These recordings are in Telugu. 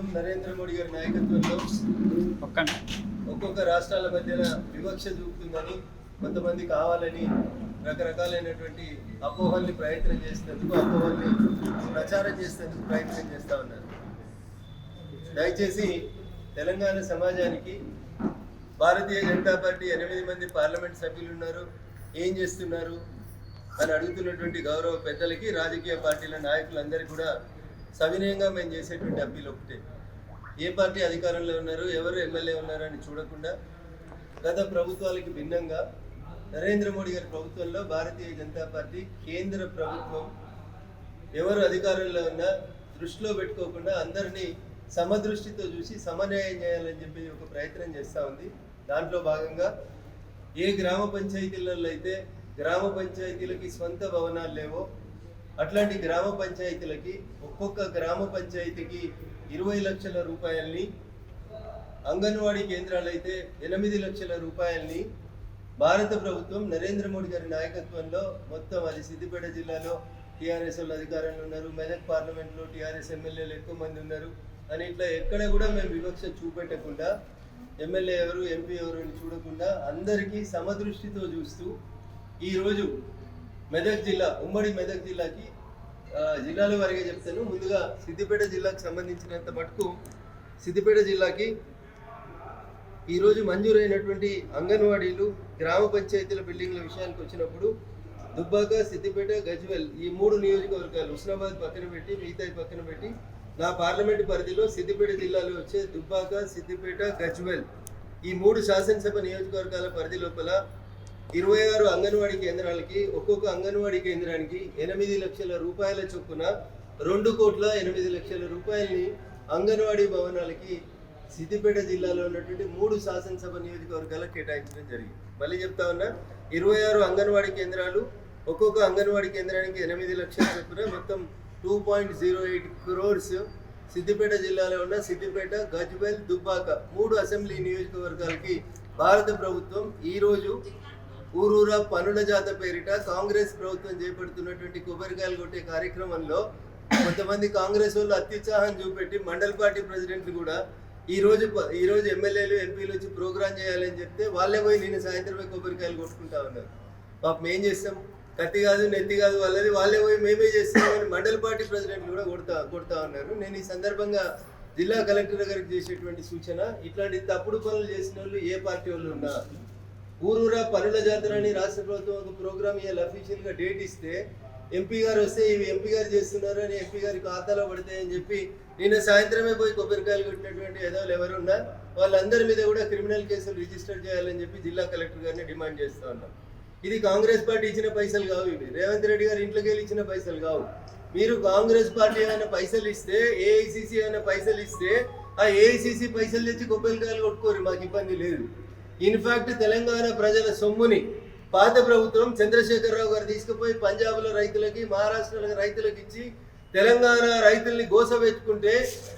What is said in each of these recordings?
ప్రభుత్వం నరేంద్ర మోడీ గారి నాయకత్వంలో ఒక్క ఒక్కొక్క రాష్ట్రాల మధ్యన వివక్ష చూపుతుందని కొంతమంది కావాలని రకరకాలైనటువంటి అపోహల్ని ప్రయత్నం చేసేందుకు అపోహల్ని ప్రచారం చేసేందుకు ప్రయత్నం చేస్తూ ఉన్నారు. దయచేసి తెలంగాణ సమాజానికి భారతీయ జనతా పార్టీ ఎనిమిది మంది పార్లమెంట్ సభ్యులు ఉన్నారు. ఏం చేస్తున్నారు? అని అడుగుతున్నటువంటి గౌరవ పెద్దలకి రాజకీయ పార్టీల నాయకులందరికీ కూడా సవినయంగా మేము చేసేటువంటి అప్పీల్ ఒకటే. ఏ పార్టీ అధికారంలో ఉన్నారు ఎవరు ఎమ్మెల్యే ఉన్నారు అని చూడకుండా గత ప్రభుత్వాలకి భిన్నంగా నరేంద్ర మోడీ గారి ప్రభుత్వంలో భారతీయ జనతా పార్టీ కేంద్ర ప్రభుత్వం ఎవరు అధికారంలో ఉన్నా దృష్టిలో పెట్టుకోకుండా అందరినీ సమదృష్టితో చూసి సమన్వయం చేయాలని చెప్పి ఒక ప్రయత్నం చేస్తూ ఉంది. దాంట్లో భాగంగా ఏ గ్రామ పంచాయతీలలో అయితే గ్రామ పంచాయతీలకి స్వంత భవనాలు లేవో అట్లాంటి గ్రామ పంచాయతీలకి ఒక్కొక్క గ్రామ పంచాయతీకి ఇరవై లక్షల రూపాయల్ని అంగన్వాడీ కేంద్రాలు అయితే ఎనిమిది లక్షల రూపాయల్ని భారత ప్రభుత్వం నరేంద్ర మోడీ గారి నాయకత్వంలో మొత్తం అది సిద్దిపేట జిల్లాలో టీఆర్ఎస్ వాళ్ళు అధికారంలో ఉన్నారు మెదక్ పార్లమెంట్లో టీఆర్ఎస్ ఎమ్మెల్యేలు ఎక్కువ మంది ఉన్నారు అని ఇట్లా ఎక్కడ కూడా మేము వివక్ష చూపెట్టకుండా ఎమ్మెల్యే ఎవరు ఎంపీ ఎవరు అని చూడకుండా అందరికీ సమదృష్టితో చూస్తూ ఈరోజు మెదక్ జిల్లా ఉమ్మడి మెదక్ జిల్లాకి జిల్లాల వారిగా చెప్తాను. ముందుగా సిద్దిపేట జిల్లాకు సంబంధించినంత మటుకు సిద్దిపేట జిల్లాకి ఈరోజు మంజూరైనటువంటి అంగన్వాడీలు గ్రామ పంచాయతీల బిల్డింగ్ల విషయానికి వచ్చినప్పుడు దుబ్బాక సిద్దిపేట గజ్వెల్ ఈ మూడు నియోజకవర్గాలు హుస్నాబాద్ పక్కన పెట్టి మిగతాయి పక్కన పెట్టి నా పార్లమెంట్ పరిధిలో సిద్దిపేట జిల్లాలో వచ్చే దుబ్బాక సిద్దిపేట గజ్వెల్ ఈ మూడు శాసనసభ నియోజకవర్గాల పరిధి లోపల ఇరవై ఆరు అంగన్వాడీ కేంద్రాలకి ఒక్కొక్క అంగన్వాడీ కేంద్రానికి ఎనిమిది లక్షల రూపాయల చొప్పున రెండు కోట్ల ఎనిమిది లక్షల రూపాయలని అంగన్వాడీ భవనాలకి సిద్దిపేట జిల్లాలో ఉన్నటువంటి మూడు శాసనసభ నియోజకవర్గాలకు కేటాయించడం జరిగింది. మళ్ళీ చెప్తా ఉన్నా ఇరవై ఆరు అంగన్వాడీ కేంద్రాలు ఒక్కొక్క అంగన్వాడీ కేంద్రానికి ఎనిమిది లక్షల చొప్పున మొత్తం two point zero eight crores Siddipet జిల్లాలో ఉన్న సిద్దిపేట గజ్బెల్ దుబ్బాక మూడు అసెంబ్లీ నియోజకవర్గాలకి భారత ప్రభుత్వం ఈరోజు ఊరూరా పనుల జాత పేరిట కాంగ్రెస్ ప్రభుత్వం చేపడుతున్నటువంటి కొబ్బరికాయలు కొట్టే కార్యక్రమంలో కొంతమంది కాంగ్రెస్ వాళ్ళు అత్యుత్సాహం చూపెట్టి మండల్ పార్టీ ప్రెసిడెంట్లు కూడా ఈ రోజు ఈ రోజు ఎమ్మెల్యేలు ఎంపీలు వచ్చి ప్రోగ్రామ్ చేయాలని చెప్తే వాళ్ళే పోయి నేను సాయంత్రమే కొబ్బరికాయలు కొట్టుకుంటా ఉన్నారు. పాపం ఏం చేస్తాం? కత్తి కాదు నెత్తి కాదు వాళ్ళది. వాళ్ళే పోయి మేమే చేస్తామని మండల పార్టీ ప్రెసిడెంట్లు కూడా కొడతా కొడతా ఉన్నారు. నేను ఈ సందర్భంగా జిల్లా కలెక్టర్ గారికి చేసేటువంటి సూచన ఇట్లాంటి తప్పుడు పనులు చేసిన వాళ్ళు ఏ పార్టీ వాళ్ళు ఉన్నా ఊరూరా పనుల జాతర అని రాష్ట్ర ప్రభుత్వం ఒక ప్రోగ్రామ్ ఇవాళ అఫీషియల్గా డేట్ ఇస్తే ఎంపీ గారు వస్తే ఇవి ఎంపీ గారు చేస్తున్నారు అని ఎంపీ గారి ఖాతాలో పడతాయని చెప్పి నిన్న సాయంత్రమే పోయి కొబ్బరికాయలు కొట్టినటువంటి ఎదవలు ఎవరున్నా వాళ్ళందరి మీద కూడా క్రిమినల్ కేసులు రిజిస్టర్ చేయాలని చెప్పి జిల్లా కలెక్టర్ గారిని డిమాండ్ చేస్తా ఉన్నాం. ఇది కాంగ్రెస్ పార్టీ ఇచ్చిన పైసలు కావు ఇవి. రేవంత్ రెడ్డి గారు ఇంట్లోకి వెళ్ళి ఇచ్చిన పైసలు కావు. మీరు కాంగ్రెస్ పార్టీ ఏమైనా పైసలు ఇస్తే ఏఐసిసి ఏమైనా పైసలు ఇస్తే ఆ ఏఐసిసి పైసలు తెచ్చి కొబ్బరికాయలు కొట్టుకోరు మాకు ఇబ్బంది లేదు. ఇన్ఫాక్ట్ తెలంగాణ ప్రజల సొమ్ముని పాత ప్రభుత్వం చంద్రశేఖరరావు గారు తీసుకుపోయి పంజాబ్లో రైతులకి మహారాష్ట్రలో రైతులకు ఇచ్చి తెలంగాణ రైతుల్ని గోసపెట్టుకుంటే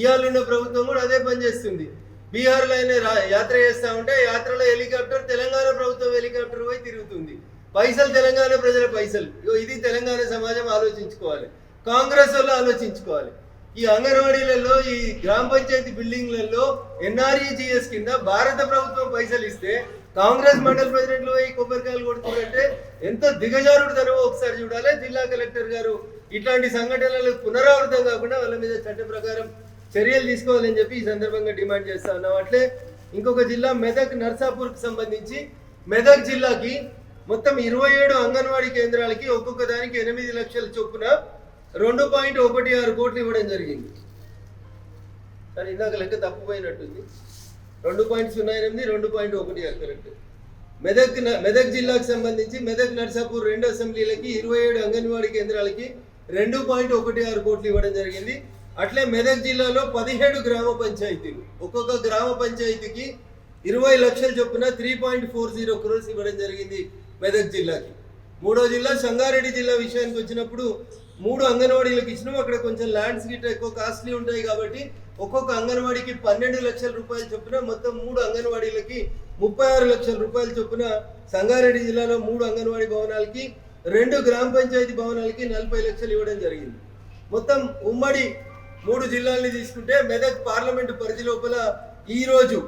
ఇవాళున్న ప్రభుత్వం కూడా అదే పనిచేస్తుంది బీహార్లో అయినా యాత్ర చేస్తా ఉంటే యాత్రలో హెలికాప్టర్ తెలంగాణ ప్రభుత్వం హెలికాప్టర్ పోయి తిరుగుతుంది. పైసలు తెలంగాణ ప్రజల పైసలు. ఇది తెలంగాణ సమాజం ఆలోచించుకోవాలి. కాంగ్రెస్ వాళ్ళు ఆలోచించుకోవాలి. ఈ అంగన్వాడీలలో ఈ గ్రామ పంచాయతీ బిల్డింగ్లలో ఎన్ఆర్ఈజిఎస్ కింద భారత ప్రభుత్వం పైసలు ఇస్తే కాంగ్రెస్ మండల ప్రెసిడెంట్లు పోయి కొబ్బరికాయలు కొడుతున్నారంటే ఎంత దిగజారుడుతనమో ఒకసారి చూడాలి. జిల్లా కలెక్టర్ గారు ఇట్లాంటి సంఘటనలు పునరావృతం కాకుండా వాళ్ళ మీద చట్ట ప్రకారం చర్యలు తీసుకోవాలని చెప్పి ఈ సందర్భంగా డిమాండ్ చేస్తా ఉన్నాం. అట్లే ఇంకొక జిల్లా మెదక్ నర్సాపూర్కి సంబంధించి మెదక్ జిల్లాకి మొత్తం ఇరవై ఏడు అంగన్వాడీ కేంద్రాలకి ఒక్కొక్క దానికి ఎనిమిది లక్షల చొప్పున రెండు పాయింట్ ఒకటి ఆరు కోట్లు ఇవ్వడం జరిగింది. కానీ ఇందాక లెక్క తప్పుపోయినట్టుంది. రెండు పాయింట్ సున్నా ఎనిమిది రెండు పాయింట్ ఒకటి ఆరు కరెక్ట్. మెదక్ మెదక్ జిల్లాకు సంబంధించి మెదక్ నర్సాపూర్ రెండు అసెంబ్లీలకి ఇరవై ఏడు అంగన్వాడీ కేంద్రాలకి రెండు పాయింట్ ఒకటి ఆరు కోట్లు ఇవ్వడం జరిగింది. అట్లే మెదక్ జిల్లాలో పదిహేడు గ్రామ పంచాయతీలు. ఒక్కొక్క గ్రామ పంచాయతీకి ఇరవై లక్షల చొప్పున three point four zero crores ఇవ్వడం జరిగింది మెదక్ జిల్లాకి. మూడో జిల్లా సంగారెడ్డి జిల్లా విషయానికి వచ్చినప్పుడు మూడు అంగన్వాడీలకు ఇచ్చినాం అక్కడ కొంచెం ల్యాండ్స్ గిట్ట ఎక్కువ కాస్ట్లీ ఉంటాయి కాబట్టి ఒక్కొక్క అంగన్వాడీకి పన్నెండు లక్షల రూపాయలు చొప్పున మొత్తం మూడు అంగన్వాడీలకి ముప్పై ఆరు లక్షల రూపాయలు చొప్పున సంగారెడ్డి జిల్లాలో మూడు అంగన్వాడీ భవనాలకి రెండు గ్రామ పంచాయతీ భవనాలకి నలభై లక్షలు ఇవ్వడం జరిగింది. మొత్తం ఉమ్మడి మూడు జిల్లాల్ని తీసుకుంటే మెదక్ పార్లమెంటు పరిధి లోపల ఈరోజు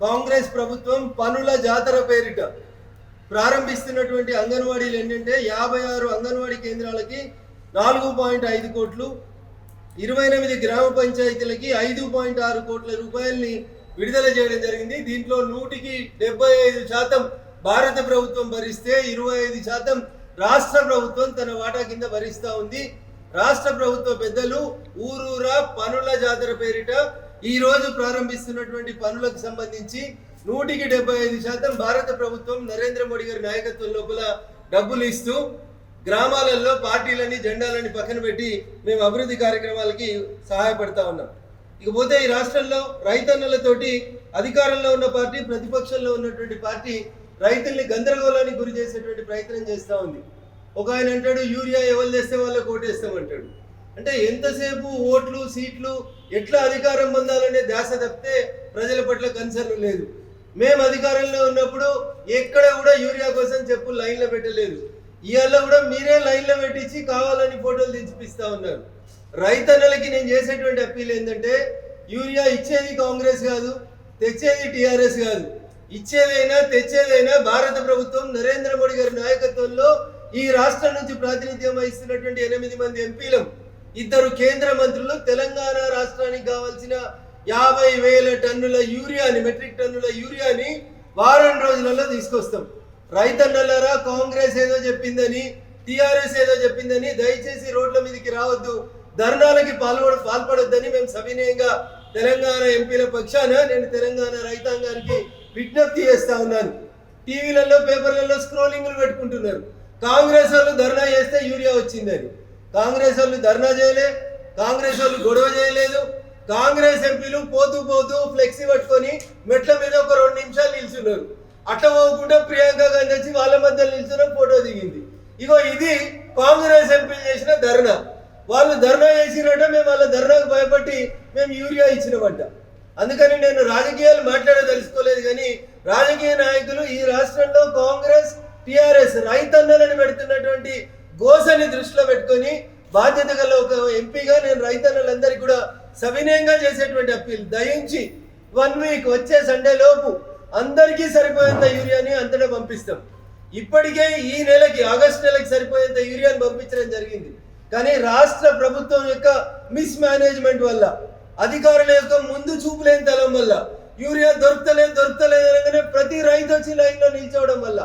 కాంగ్రెస్ ప్రభుత్వం పనుల జాతర పేరిట ప్రారంభిస్తున్నటువంటి అంగన్వాడీలు ఏంటంటే యాభై ఆరు అంగన్వాడీ కేంద్రాలకి నాలుగు పాయింట్ ఐదు కోట్లు ఇరవై ఎనిమిది గ్రామ పంచాయతీలకి ఐదు పాయింట్ ఆరు కోట్ల రూపాయల్ని విడుదల చేయడం జరిగింది. దీంట్లో నూటికి డెబ్బై ఐదు శాతం భారత ప్రభుత్వం భరిస్తే ఇరవై ఐదు శాతం రాష్ట్ర ప్రభుత్వం తన వాటా కింద భరిస్తూ ఉంది. రాష్ట్ర ప్రభుత్వ పెద్దలు ఊరూరా పనుల జాతర పేరిట ఈ రోజు ప్రారంభిస్తున్నటువంటి పనులకు సంబంధించి నూటికి డెబ్బై ఐదు శాతం భారత ప్రభుత్వం నరేంద్ర మోడీ గారి నాయకత్వం లోపల డబ్బులు ఇస్తూ గ్రామాలలో పార్టీలని జెండాలని పక్కన పెట్టి మేము అభివృద్ధి కార్యక్రమాలకి సహాయపడతా ఉన్నాం. ఇకపోతే ఈ రాష్ట్రంలో రైతన్నలతోటి అధికారంలో ఉన్న పార్టీ ప్రతిపక్షంలో ఉన్నటువంటి పార్టీ రైతుల్ని గందరగోళానికి గురి చేసేటువంటి ప్రయత్నం చేస్తూ ఉంది. ఒక ఆయన అంటాడు యూరియా ఎవరు తెస్తే వాళ్ళకి ఓటేస్తామంటాడు. అంటే ఎంతసేపు ఓట్లు సీట్లు ఎట్లా అధికారం పొందాలనే ధ్యాస తప్పితే ప్రజల పట్ల కన్సర్న్ లేదు. మేము అధికారంలో ఉన్నప్పుడు ఎక్కడ కూడా యూరియా కోసం చెప్పు లైన్లో పెట్టలేదు. ఇవాళ కూడా మీరే లైన్లో పెట్టించి కావాలని ఫోటోలు తెచ్చిపిస్తా ఉన్నారు. రైతన్నలకి నేను చేసేటువంటి అప్పీల్ ఏంటంటే యూరియా ఇచ్చేది కాంగ్రెస్ కాదు తెచ్చేది టీఆర్ఎస్ కాదు. ఇచ్చేదైనా తెచ్చేదైనా భారత ప్రభుత్వం నరేంద్ర మోడీ గారి నాయకత్వంలో ఈ రాష్ట్రం నుంచి ప్రాతినిధ్యం వహిస్తున్నటువంటి ఎనిమిది మంది ఎంపీలం. ఇద్దరు కేంద్ర మంత్రులు తెలంగాణ రాష్ట్రానికి కావాల్సిన యాభై వేల టన్నుల యూరియాని మెట్రిక్ టన్నుల యూరియాని వారం రోజులలో తీసుకొస్తాం. రైతన్నలారా కాంగ్రెస్ ఏదో చెప్పిందని టిఆర్ఎస్ ఏదో చెప్పిందని దయచేసి రోడ్ల మీదకి రావద్దు. ధర్నాలకి పాల్పడ పాల్పడొద్దని మేము సవినయంగా తెలంగాణ ఎంపీల పక్షాన నేను తెలంగాణ రైతాంగానికి విజ్ఞప్తి చేస్తా ఉన్నాను. టీవీలలో పేపర్లలో స్క్రోలింగ్లు పెట్టుకుంటున్నారు. కాంగ్రెస్ వాళ్ళు ధర్నా చేస్తే యూరియా వచ్చిందని. కాంగ్రెస్ వాళ్ళు ధర్నా చేయలే కాంగ్రెస్ వాళ్ళు గొడవ చేయలేదు. కాంగ్రెస్ ఎంపీలు పోతూ పోతూ ఫ్లెక్సీ పట్టుకొని మెట్ల మీద ఒక రెండు నిమిషాలు నిల్చున్నారు. అట్ట పోకుండా ప్రియాంక గాంధీ వచ్చి వాళ్ళ మధ్య నిల్చున్న ఫోటో దిగింది. ఇగో ఇది కాంగ్రెస్ ఎంపీలు చేసిన ధర్నా. వాళ్ళు ధర్నా చేసినట్ట మేము వాళ్ళ ధర్నాకు భయపట్టి మేము యూరియా ఇచ్చినమంట. అందుకని నేను రాజకీయాలు మాట్లాడదలుచుకోలేదు కానీ రాజకీయ నాయకులు ఈ రాష్ట్రంలో కాంగ్రెస్ టిఆర్ఎస్ రైతన్నలను పెడుతున్నటువంటి గోసని దృష్టిలో పెట్టుకొని బాధ్యత గల ఒక ఎంపీగా నేను రైతన్నలందరికీ కూడా సవినయంగా చేసేటువంటి అప్పీల్. దయించి వన్ వీక్ వచ్చే సండే లోపు అందరికీ సరిపోయేంత యూరియాని అంతటా పంపిస్తాం. ఇప్పటికే ఈ నెలకి ఆగస్ట్ నెలకి సరిపోయేంత యూరియాని పంపించడం జరిగింది. కానీ రాష్ట్ర ప్రభుత్వం యొక్క మిస్ మేనేజ్మెంట్ వల్ల అధికారుల యొక్క ముందు చూపులేని తలం వల్ల యూరియా దొరకలేదు దొరకలేదు అనగానే ప్రతి రైతు వచ్చి లైన్లో నిల్చోవడం వల్ల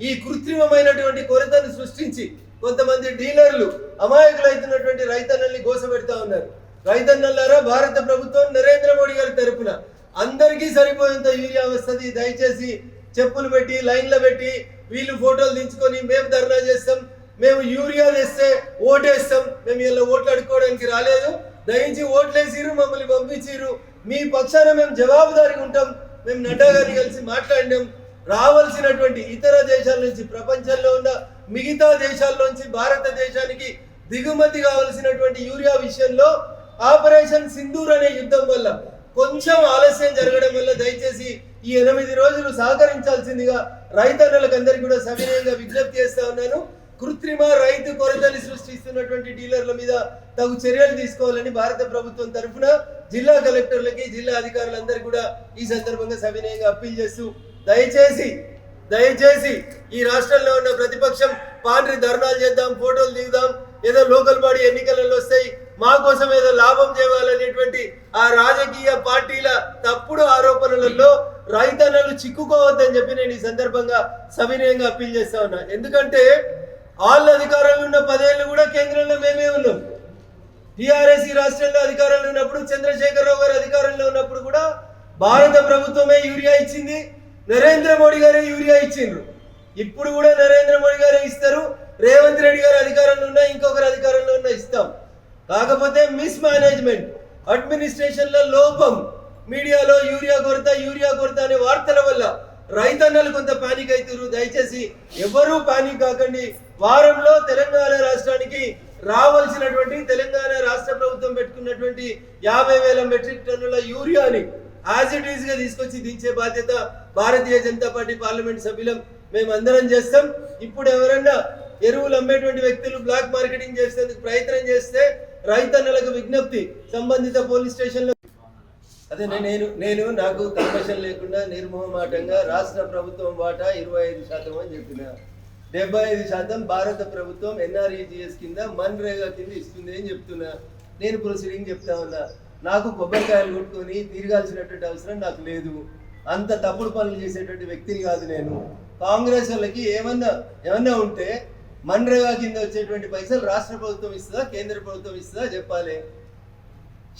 ఈ కృత్రిమమైనటువంటి కొరతను సృష్టించి కొంతమంది డీలర్లు అమాయకులైతున్నటువంటి రైతన్నల్ని గోసపెడతా ఉన్నారు. రైతన్నలారా భారత ప్రభుత్వం నరేంద్ర మోడీ గారి తరపున అందరికీ సరిపోయేంత యూరియా వస్తుంది. దయచేసి చెప్పులు పెట్టి లైన్లో పెట్టి వీళ్ళు ఫోటోలు దించుకొని మేము ధర్నా చేస్తాం. మేము యూరియా తెస్తే ఓటేస్తాం. మేము ఇలా ఓట్లు అడుక్కోవడానికి రాలేదు. దయించి ఓట్లేసిరు మమ్మల్ని పంపించిరు. మీ పక్షాన మేము జవాబుదారీగా ఉంటాం. మేము నడ్డా గారిని కలిసి మాట్లాడినాం. రావాల్సినటువంటి ఇతర దేశాల నుంచి ప్రపంచంలో ఉన్న మిగతా దేశాల్లోంచి భారతదేశానికి దిగుమతి కావలసినటువంటి యూరియా విషయంలో ఆపరేషన్ సింధూర్ అనే యుద్ధం వల్ల కొంచెం ఆలస్యం జరగడం వల్ల దయచేసి ఈ ఎనిమిది రోజులు సహకరించాల్సిందిగా రైతన్నలకు అందరికీ కూడా సవినయంగా విజ్ఞప్తి చేస్తా ఉన్నాను. కృత్రిమ రైతు కొరతని సృష్టిస్తున్నటువంటి డీలర్ల మీద తగు చర్యలు తీసుకోవాలని భారత ప్రభుత్వం తరఫున జిల్లా కలెక్టర్లకి జిల్లా అధికారులందరికీ కూడా ఈ సందర్భంగా సవినయంగా అప్పీల్ చేస్తూ దయచేసి దయచేసి ఈ రాష్ట్రంలో ఉన్న ప్రతిపక్షం పాండ్రి ధర్నాలు చేద్దాం ఫోటోలు దిగుదాం ఏదో లోకల్ బాడీ ఎన్నికలలో వస్తాయి మా కోసం ఏదో లాభం చేయాలనేటువంటి ఆ రాజకీయ పార్టీల తప్పుడు ఆరోపణలలో రైతన్నలు చిక్కుకోవద్దని చెప్పి నేను ఈ సందర్భంగా సవినయంగా అప్పీల్ చేస్తా ఉన్నా. ఎందుకంటే వాళ్ళ అధికారంలో ఉన్న పదేళ్ళు కూడా కేంద్రంలో మేమే ఉన్నాం. టిఆర్ఎస్ రాష్ట్రంలో అధికారంలో ఉన్నప్పుడు చంద్రశేఖరరావు గారు అధికారంలో ఉన్నప్పుడు కూడా భారత ప్రభుత్వమే యూరియా ఇచ్చింది. నరేంద్ర మోడీ గారే యూరియా ఇచ్చిండ్రు. ఇప్పుడు కూడా నరేంద్ర మోడీ గారే ఇస్తారు. రేవంత్ రెడ్డి గారు అధికారంలో ఉన్నా ఇంకొకరు అధికారంలో ఉన్నా ఇస్తాం. కాకపోతే మిస్ మేనేజ్మెంట్ అడ్మినిస్ట్రేషన్లో లోపం మీడియాలో యూరియా కొరత యూరియా కొరత అనే వార్తల వల్ల రైతన్నలు కొంత పానిక్ అవుతారు దయచేసి ఎవరూ పానిక్ కాకండి. వారంలో తెలంగాణ రాష్ట్రానికి రావాల్సినటువంటి తెలంగాణ రాష్ట్ర ప్రభుత్వం పెట్టుకున్నటువంటి యాభై వేల మెట్రిక్ టన్నుల యూరియాని యాజ్ ఇట్ ఈస్గా తీసుకొచ్చి దించే బాధ్యత భారతీయ జనతా పార్టీ పార్లమెంట్ సభ్యులం మేము అందరం చేస్తాం. ఇప్పుడు ఎవరన్నా ఎరువులు అమ్మేటువంటి వ్యక్తులు బ్లాక్ మార్కెటింగ్ చేసేందుకు ప్రయత్నం చేస్తే రైతన్నలకు విజ్ఞప్తి సంబంధిత పోలీస్ స్టేషన్లో. అదే నేను నేను నాకు కమిషన్ లేకుండా నిర్మోహమాటంగా రాష్ట్ర ప్రభుత్వం వాటా ఇరవై ఐదు శాతం అని చెప్పిన. డెబ్బై ఐదు శాతం భారత ప్రభుత్వం ఎన్ఆర్ఈజిఎస్ కింద మన్రేగా కింద ఇస్తుంది అని చెప్తున్నా. నేను ప్రొసీడింగ్ చెప్తా ఉన్నా. నాకు కొబ్బరికాయలు కొట్టుకొని తిరగాల్సినటువంటి అవసరం నాకు లేదు. అంత తప్పుడు పనులు చేసేటువంటి వ్యక్తిని కాదు నేను. కాంగ్రెస్ వాళ్ళకి ఏమన్నా ఏమన్నా ఉంటే మన్రేగా కింద వచ్చేటువంటి పైసలు రాష్ట్ర ప్రభుత్వం ఇస్తుందా కేంద్ర ప్రభుత్వం ఇస్తుందా చెప్పాలి.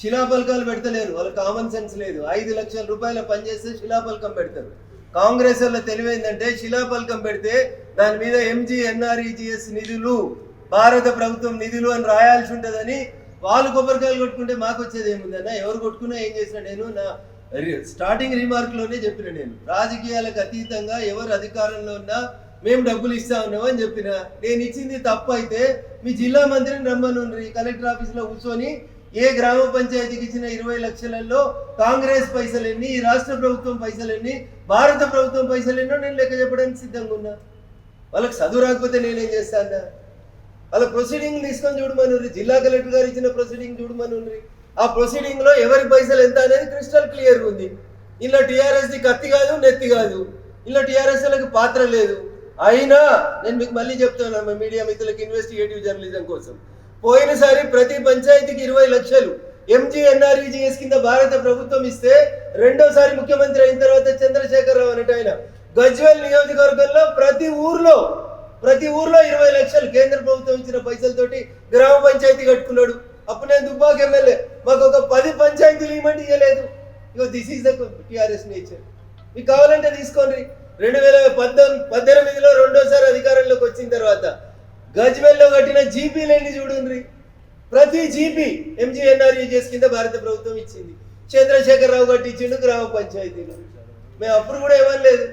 శిలాఫలకాలు పెడతలేరు వాళ్ళ కామన్ సెన్స్ లేదు. ఐదు లక్షల రూపాయల పనిచేస్తే శిలాఫలకం పెడతారు. కాంగ్రెస్ వాళ్ళ తెలివైందంటే శిలాఫలకం పెడితే దాని మీద ఎంజీ ఎన్ఆర్ఈజిఎస్ నిధులు భారత ప్రభుత్వం నిధులు అని రాయాల్సి ఉంటుందని వాళ్ళు కొబ్బరికాయలు కొట్టుకుంటే మాకు వచ్చేది ఏముందన్న ఎవరు కొట్టుకున్నా ఏం చేసిన నేను నా స్టార్టింగ్ రిమార్క్లోనే చెప్పిన నేను. రాజకీయాలకు అతీతంగా ఎవరు అధికారంలో ఉన్నా మేము డబ్బులు ఇస్తా ఉన్నాం అని చెప్పిన. నేను ఇచ్చింది తప్పు అయితే మీ జిల్లా మంత్రిని రమ్మనుండ్రి కలెక్టర్ ఆఫీస్లో కూర్చొని ఏ గ్రామ పంచాయతీకి ఇచ్చిన ఇరవై లక్షలలో కాంగ్రెస్ పైసలెన్ని ఈ రాష్ట్ర ప్రభుత్వం పైసలెన్ని భారత ప్రభుత్వం పైసలు ఎన్నో నేను లెక్క చెప్పడానికి సిద్ధంగా ఉన్నా. వాళ్ళకి చదువు రాకపోతే నేనేం చేస్తాను వాళ్ళ ప్రొసీడింగ్ తీసుకొని చూడమనుర్రి జిల్లా కలెక్టర్ గారు ఇచ్చిన ప్రొసీడింగ్ చూడమనుర్రి ఆ ప్రొసీడింగ్లో ఎవరి పైసలు ఎంత అనేది క్రిస్టల్ క్లియర్ ఉంది. ఇలా టీఆర్ఎస్ది కత్తి కాదు నెత్తి కాదు. ఇలా టీఆర్ఎస్ వాళ్ళకి పాత్ర లేదు. అయినా నేను మీకు మళ్ళీ చెప్తాను మా మీడియా మిత్రులకు ఇన్వెస్టిగేటివ్ జర్నలిజం కోసం. పోయినసారి ప్రతి పంచాయతీకి ఇరవై లక్షలు ఎంజీఎన్ఆర్ఈజిఎస్ కింద భారత ప్రభుత్వం ఇస్తే రెండోసారి ముఖ్యమంత్రి అయిన తర్వాత చంద్రశేఖర్ రావు అనేట ఆయన. గజ్వేల్ నియోజకవర్గంలో ప్రతి ఊర్లో ప్రతి ఊర్లో ఇరవై లక్షలు కేంద్ర ప్రభుత్వం ఇచ్చిన పైసలతోటి గ్రామ పంచాయతీ కట్టుకున్నాడు. అప్పుడు నేను దుబ్బాక ఎమ్మెల్యే. మాకు ఒక పది పంచాయతీలు ఇవ్వమంటే ఇవ్వలేదు ఇగో this is the TRS nature మీకు కావాలంటే తీసుకోండి. రెండు వేల పద్దెనిమిది పద్దెనిమిదిలో రెండోసారి అధికారంలోకి వచ్చిన తర్వాత గజ్వెల్లో కట్టిన జీపీలన్నీ చూడండి ప్రతి జీపీ ఎంజీఎన్ఆర్యూజెస్ కింద భారత ప్రభుత్వం ఇచ్చింది. చంద్రశేఖర్ రావు కట్టించిండు గ్రామ పంచాయతీలు. మేము అప్పుడు కూడా ఏమనలేదు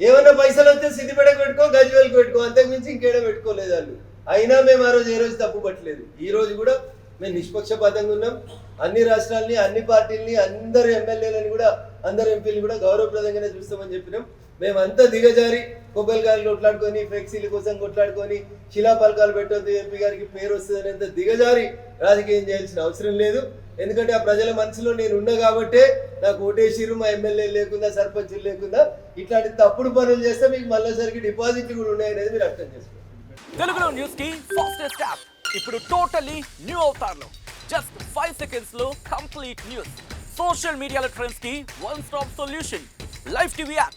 ఏమన్నా పైసలు వస్తే సిద్దిపేటకు పెట్టుకో గజ్వేల్కి పెట్టుకో అంతకుమించి ఇంకేడ పెట్టుకోలేదు వాళ్ళు. అయినా మేము ఆ రోజు ఏ రోజు తప్పు పట్టలేదు. ఈ రోజు కూడా మేము నిష్పక్షపాతంగా ఉన్నాం. అన్ని రాష్ట్రాలని అన్ని పార్టీలని అందరు ఎమ్మెల్యేలని కూడా అందరు ఎంపీలు కూడా గౌరవప్రదంగానే చూస్తామని చెప్పినాం. మేమంతా దిగజారి కొబ్బరికాయలు కొట్లాడుకొని ఫ్లెక్సీల కోసం కొట్లాడుకొని శిలాపలకాలు పెట్టొద్దు ఎంపీ గారికి పేరు వస్తుంది అంత దిగజారి రాజకీయం చేయాల్సిన అవసరం లేదు. ఎందుకంటే ఆ ప్రజల మనసులో నేను ఉన్నా కాబట్టే నాకు ఓటేసిరు మా ఎమ్మెల్యే లేకుండా సర్పంచులు లేకుండా ఇట్లాంటి తప్పుడు పనులు చేస్తే మీకు మళ్ళీసరికి డిపాజిట్లు కూడా ఉన్నాయనేది మీరు అర్థం చేసుకోండి తెలుగులో న్యూస్కి ఫాస్టెస్ట్ యాప్ ఇప్పుడు టోటలీ న్యూ అవుతారు జస్ట్ ఫైవ్ సెకండ్స్లో complete news social media ట్రెండ్స్కి one stop solution live TV app